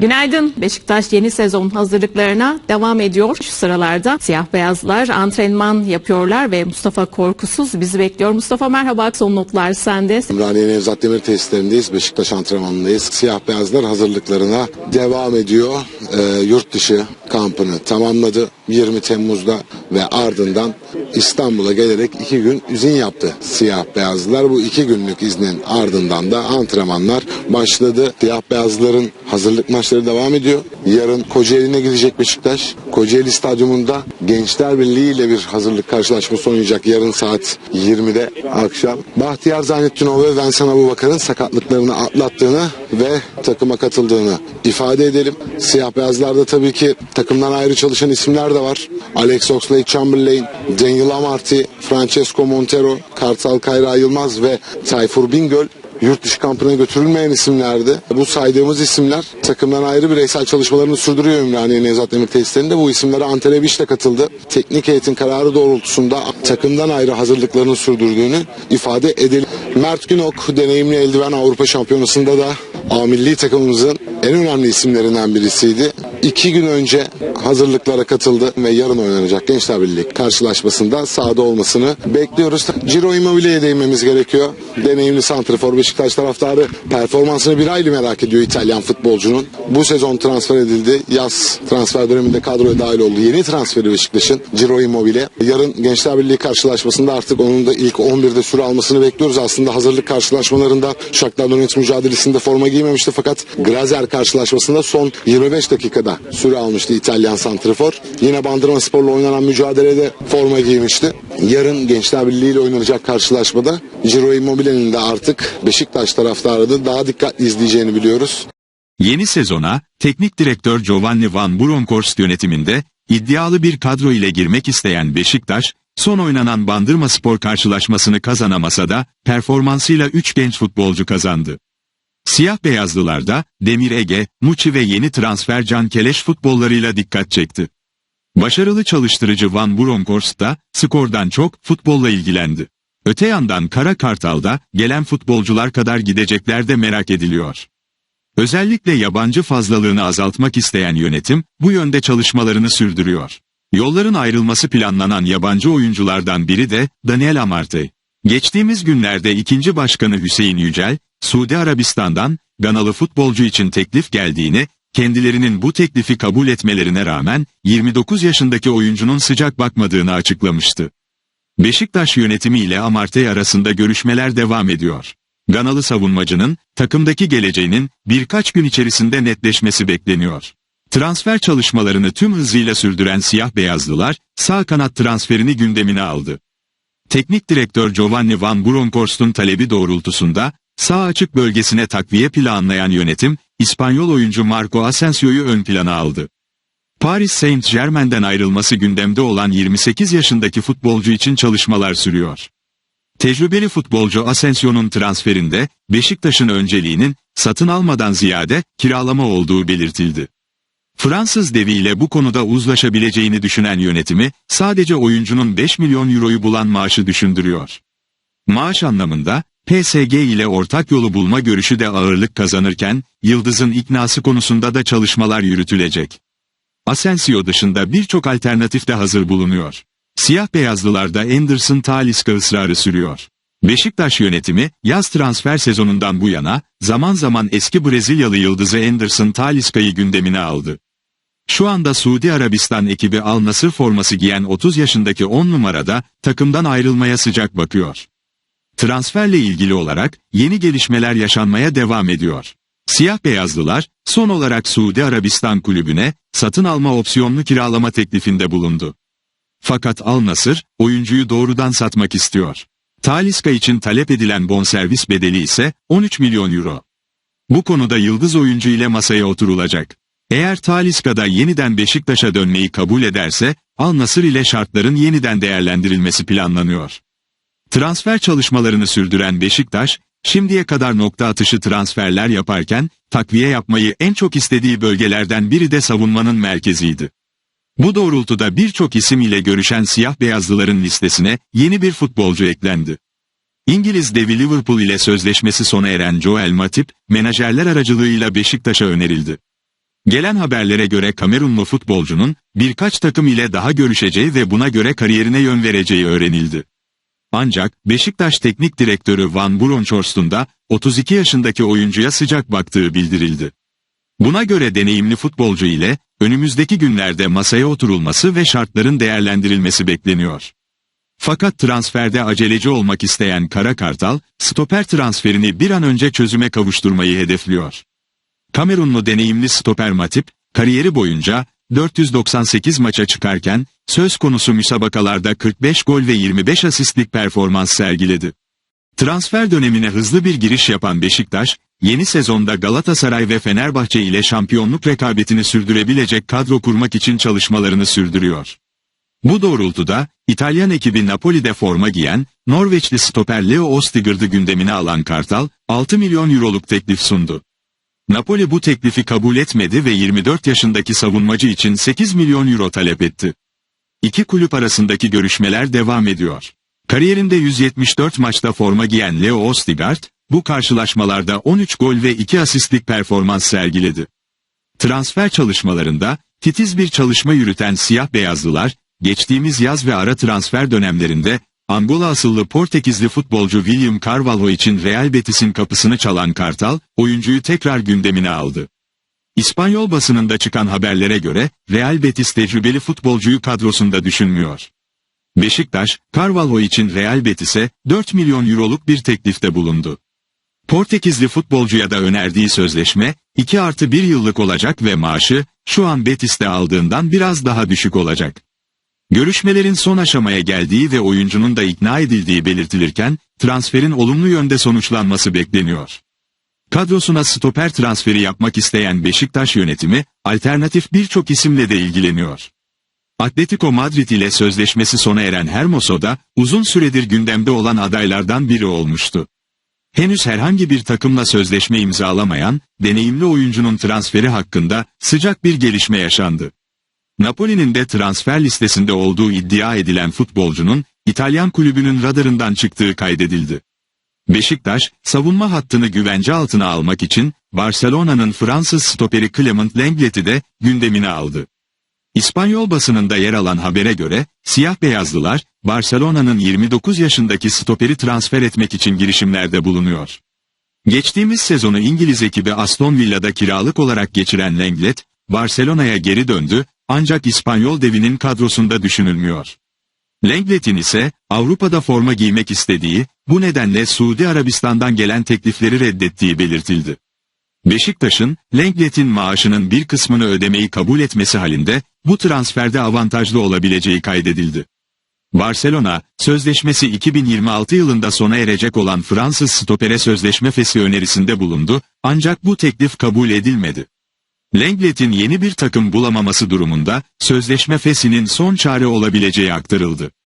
Günaydın. Beşiktaş yeni sezon hazırlıklarına devam ediyor. Şu sıralarda siyah beyazlar antrenman yapıyorlar ve Mustafa Korkusuz bizi bekliyor. Mustafa merhaba. Son notlar sende. Ümraniye Nevzat Demir testlerindeyiz. Beşiktaş antrenmanındayız. Siyah beyazlar hazırlıklarına devam ediyor. Ee, yurt dışı kampını tamamladı 20 Temmuz'da ve ardından İstanbul'a gelerek iki gün izin yaptı siyah beyazlar. Bu iki günlük iznin ardından da antrenmanlar başladı. Siyah beyazların hazırlık maçları devam ediyor. Yarın Kocaeli'ne gidecek Beşiktaş. Kocaeli Stadyumunda Gençler Birliği ile bir hazırlık karşılaşması oynayacak yarın saat 20'de akşam. Bahtiyar Zaynettinov ve Vensan Abubakar'ın sakatlıklarını atlattığını ve takıma katıldığını ifade edelim. Siyah beyazlarda tabii ki takımdan ayrı çalışan isimler de var. Alex Oxlade-Chamberlain, Daniel Amarty, Francesco Montero, Kartal Kayra Yılmaz ve Tayfur Bingöl yurt dışı kampına götürülmeyen isimlerdi. Bu saydığımız isimler takımdan ayrı bireysel çalışmalarını sürdürüyor Ümraniye Nevzat Demir tesislerinde. Bu isimlere Antalya Biş de katıldı. Teknik heyetin kararı doğrultusunda takımdan ayrı hazırlıklarını sürdürdüğünü ifade edelim. Mert Günok deneyimli eldiven Avrupa Şampiyonası'nda da A milli takımımızın en önemli isimlerinden birisiydi. İki gün önce hazırlıklara katıldı ve yarın oynanacak Gençler Birliği karşılaşmasında sahada olmasını bekliyoruz. Ciro Immobile'ye değinmemiz gerekiyor. Deneyimli santrafor Beşiktaş taraftarı performansını bir aylı merak ediyor İtalyan futbolcunun. Bu sezon transfer edildi. Yaz transfer döneminde kadroya dahil oldu. Yeni transferi Beşiktaş'ın Ciro Immobile. Yarın Gençler Birliği karşılaşmasında artık onun da ilk 11'de süre almasını bekliyoruz. Aslında hazırlık karşılaşmalarında Shakhtar Donetsk mücadelesinde forma giymemişti fakat Grazer karşılaşmasında son 25 dakikada süre almıştı İtalyan santrafor. Yine Bandırma Spor'la oynanan mücadelede forma giymişti. Yarın Gençler Birliği ile oynanacak karşılaşmada Ciro Immobile'nin de artık Beşiktaş taraftarı da daha dikkatli izleyeceğini biliyoruz. Yeni sezona teknik direktör Giovanni Van Bronckhorst yönetiminde iddialı bir kadro ile girmek isteyen Beşiktaş, son oynanan Bandırma Spor karşılaşmasını kazanamasa da performansıyla 3 genç futbolcu kazandı. Siyah beyazlılarda Demir Ege, Muçi ve yeni transfer Can Keleş futbollarıyla dikkat çekti. Başarılı çalıştırıcı Van Bronckhorst da skordan çok futbolla ilgilendi. Öte yandan Kara Kartal'da gelen futbolcular kadar gidecekler de merak ediliyor. Özellikle yabancı fazlalığını azaltmak isteyen yönetim bu yönde çalışmalarını sürdürüyor. Yolların ayrılması planlanan yabancı oyunculardan biri de Daniel Amartey. Geçtiğimiz günlerde ikinci başkanı Hüseyin Yücel, Suudi Arabistan'dan Ganalı futbolcu için teklif geldiğini, kendilerinin bu teklifi kabul etmelerine rağmen 29 yaşındaki oyuncunun sıcak bakmadığını açıklamıştı. Beşiktaş yönetimi ile Amartey arasında görüşmeler devam ediyor. Ganalı savunmacının takımdaki geleceğinin birkaç gün içerisinde netleşmesi bekleniyor. Transfer çalışmalarını tüm hızıyla sürdüren siyah beyazlılar sağ kanat transferini gündemine aldı. Teknik direktör Giovanni Van Bronckhorst'un talebi doğrultusunda sağ açık bölgesine takviye planlayan yönetim İspanyol oyuncu Marco Asensio'yu ön plana aldı. Paris Saint-Germain'den ayrılması gündemde olan 28 yaşındaki futbolcu için çalışmalar sürüyor. Tecrübeli futbolcu Asensio'nun transferinde Beşiktaş'ın önceliğinin satın almadan ziyade kiralama olduğu belirtildi. Fransız deviyle bu konuda uzlaşabileceğini düşünen yönetimi sadece oyuncunun 5 milyon euroyu bulan maaşı düşündürüyor. Maaş anlamında PSG ile ortak yolu bulma görüşü de ağırlık kazanırken Yıldız'ın iknası konusunda da çalışmalar yürütülecek. Asensio dışında birçok alternatif de hazır bulunuyor. Siyah beyazlılarda Anderson Talisca ısrarı sürüyor. Beşiktaş yönetimi yaz transfer sezonundan bu yana zaman zaman eski Brezilyalı yıldızı Anderson Talisca'yı gündemine aldı. Şu anda Suudi Arabistan ekibi Al Nasır forması giyen 30 yaşındaki 10 numarada takımdan ayrılmaya sıcak bakıyor. Transferle ilgili olarak yeni gelişmeler yaşanmaya devam ediyor. Siyah beyazlılar son olarak Suudi Arabistan kulübüne satın alma opsiyonlu kiralama teklifinde bulundu. Fakat Al Nasır oyuncuyu doğrudan satmak istiyor. Taliska için talep edilen bonservis bedeli ise 13 milyon euro. Bu konuda yıldız oyuncu ile masaya oturulacak. Eğer Taliska da yeniden Beşiktaş'a dönmeyi kabul ederse Al Nasır ile şartların yeniden değerlendirilmesi planlanıyor. Transfer çalışmalarını sürdüren Beşiktaş, şimdiye kadar nokta atışı transferler yaparken, takviye yapmayı en çok istediği bölgelerden biri de savunmanın merkeziydi. Bu doğrultuda birçok isim ile görüşen siyah beyazlıların listesine yeni bir futbolcu eklendi. İngiliz devi Liverpool ile sözleşmesi sona eren Joel Matip, menajerler aracılığıyla Beşiktaş'a önerildi. Gelen haberlere göre Kamerunlu futbolcunun birkaç takım ile daha görüşeceği ve buna göre kariyerine yön vereceği öğrenildi. Ancak Beşiktaş Teknik Direktörü Van Bronckhorst'un da 32 yaşındaki oyuncuya sıcak baktığı bildirildi. Buna göre deneyimli futbolcu ile önümüzdeki günlerde masaya oturulması ve şartların değerlendirilmesi bekleniyor. Fakat transferde aceleci olmak isteyen Kara Kartal, stoper transferini bir an önce çözüme kavuşturmayı hedefliyor. Kamerunlu deneyimli stoper Matip, kariyeri boyunca 498 maça çıkarken söz konusu müsabakalarda 45 gol ve 25 asistlik performans sergiledi. Transfer dönemine hızlı bir giriş yapan Beşiktaş, yeni sezonda Galatasaray ve Fenerbahçe ile şampiyonluk rekabetini sürdürebilecek kadro kurmak için çalışmalarını sürdürüyor. Bu doğrultuda İtalyan ekibi Napoli'de forma giyen Norveçli stoper Leo Ostigard'ı gündemine alan Kartal 6 milyon euroluk teklif sundu. Napoli bu teklifi kabul etmedi ve 24 yaşındaki savunmacı için 8 milyon euro talep etti. İki kulüp arasındaki görüşmeler devam ediyor. Kariyerinde 174 maçta forma giyen Leo Ostigard, bu karşılaşmalarda 13 gol ve 2 asistlik performans sergiledi. Transfer çalışmalarında titiz bir çalışma yürüten siyah beyazlılar, geçtiğimiz yaz ve ara transfer dönemlerinde Angola asıllı Portekizli futbolcu William Carvalho için Real Betis'in kapısını çalan Kartal, oyuncuyu tekrar gündemine aldı. İspanyol basınında çıkan haberlere göre Real Betis tecrübeli futbolcuyu kadrosunda düşünmüyor. Beşiktaş, Carvalho için Real Betis'e 4 milyon euroluk bir teklifte bulundu. Portekizli futbolcuya da önerdiği sözleşme 2 artı 1 yıllık olacak ve maaşı şu an Betis'te aldığından biraz daha düşük olacak. Görüşmelerin son aşamaya geldiği ve oyuncunun da ikna edildiği belirtilirken, transferin olumlu yönde sonuçlanması bekleniyor. Kadrosuna stoper transferi yapmak isteyen Beşiktaş yönetimi, alternatif birçok isimle de ilgileniyor. Atletico Madrid ile sözleşmesi sona eren Hermoso da, uzun süredir gündemde olan adaylardan biri olmuştu. Henüz herhangi bir takımla sözleşme imzalamayan, deneyimli oyuncunun transferi hakkında sıcak bir gelişme yaşandı. Napoli'nin de transfer listesinde olduğu iddia edilen futbolcunun İtalyan kulübünün radarından çıktığı kaydedildi. Beşiktaş, savunma hattını güvence altına almak için Barcelona'nın Fransız stoperi Clement Lenglet'i de gündemine aldı. İspanyol basınında yer alan habere göre, siyah beyazlılar, Barcelona'nın 29 yaşındaki stoperi transfer etmek için girişimlerde bulunuyor. Geçtiğimiz sezonu İngiliz ekibi Aston Villa'da kiralık olarak geçiren Lenglet, Barcelona'ya geri döndü ancak İspanyol devinin kadrosunda düşünülmüyor. Lenglet'in ise Avrupa'da forma giymek istediği, bu nedenle Suudi Arabistan'dan gelen teklifleri reddettiği belirtildi. Beşiktaş'ın Lenglet'in maaşının bir kısmını ödemeyi kabul etmesi halinde bu transferde avantajlı olabileceği kaydedildi. Barcelona, sözleşmesi 2026 yılında sona erecek olan Fransız stopere sözleşme fesi önerisinde bulundu, ancak bu teklif kabul edilmedi. Lenglet'in yeni bir takım bulamaması durumunda, sözleşme fesinin son çare olabileceği aktarıldı.